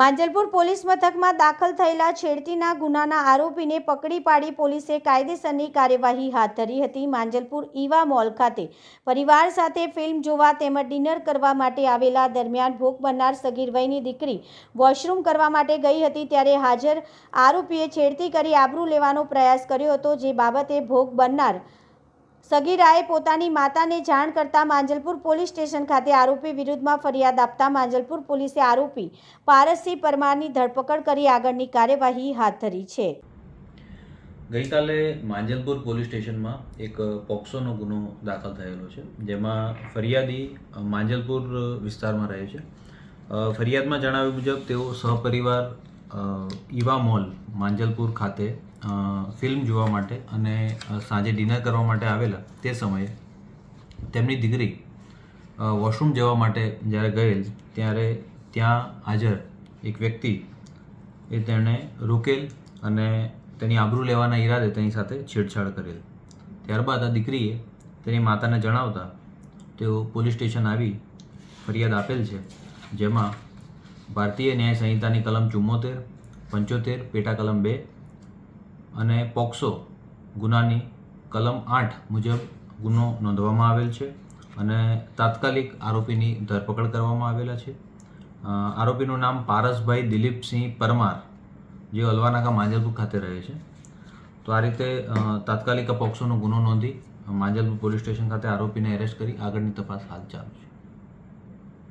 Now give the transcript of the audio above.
Manjalpur police મથકમાં દાખલ થયેલા છેડતીના ગુનાના આરોપીને પકડી પાડી પોલીસે કાયદેસરની કાર્યવાહી હાથ ધરી હતી. માંજલપુર ઈવા મોલ ખાતે પરિવાર સાથે ફિલ્મ જોવા તેમજ ડિનર કરવા માટે આવેલા દરમિયાન ભોગ બનનાર સગીર વયની દીકરી વોશરૂમ કરવા માટે ગઈ હતી ત્યારે હાજર આરોપીએ છેડતી કરી આબરૂ લેવાનો પ્રયાસ કર્યો હતો, જે બાબતે ભોગ બનનાર સગીરાએ પોતાની માતાને જાણ કરતા માંજલપુર પોલીસ સ્ટેશન ખાતે આરોપી વિરુદ્ધમાં ફરિયાદ આપતા માંજલપુર પોલીસે આરોપી પારસસિંહ પરમારની ધરપકડ કરી આગળની કાર્યવાહી હાથ ધરી છે. ગઈકાલે માંજલપુર પોલીસ સ્ટેશનમાં એક પોક્સોનો ગુનો દાખલ થયેલો છે, જેમાં ફરિયાદી માંજલપુર વિસ્તારમાં રહે છે. ફરિયાદમાં જણાવ્યા મુજબ તેઓ સહપરિવાર ઈવા મોલ, માંજલપુર ખાતે ફિલ્મ જોવા માટે અને સાંજે ડિનર કરવા માટે આવેલા તે સમયે તેમની દીકરી વોશરૂમ જવા માટે જ્યારે ગયેલ, ત્યારે ત્યાં હાજર એક વ્યક્તિ એ તેણે રોકેલ અને તેની આબરૂ લેવાના ઈરાદે તેની સાથે છેડછાડ કરેલ. ત્યારબાદ આ દીકરીએ તેની માતાને જણાવતા તેઓ પોલીસ સ્ટેશન આવી ફરિયાદ આપેલ છે, જેમાં ભારતીય ન્યાય સંહિતાની કલમ ચુમ્મોતેર, પંચોતેર, પેટા કલમ બે અને પોક્સો ગુનાની કલમ આઠ મુજબ ગુનો નોંધવામાં આવેલ છે અને તાત્કાલિક આરોપીની ધરપકડ કરવામાં આવેલા છે. આરોપીનું નામ પારસભાઈ દિલીપસિંહ પરમાર, જે અલવાનાકા માંજલપુર ખાતે રહે છે. તો આ રીતે તાત્કાલિક પોક્સોનો ગુનો નોંધી માંજલપુર પોલીસ સ્ટેશન ખાતે આરોપીને એરેસ્ટ કરી આગળની તપાસ હાલ ચાલુ છે.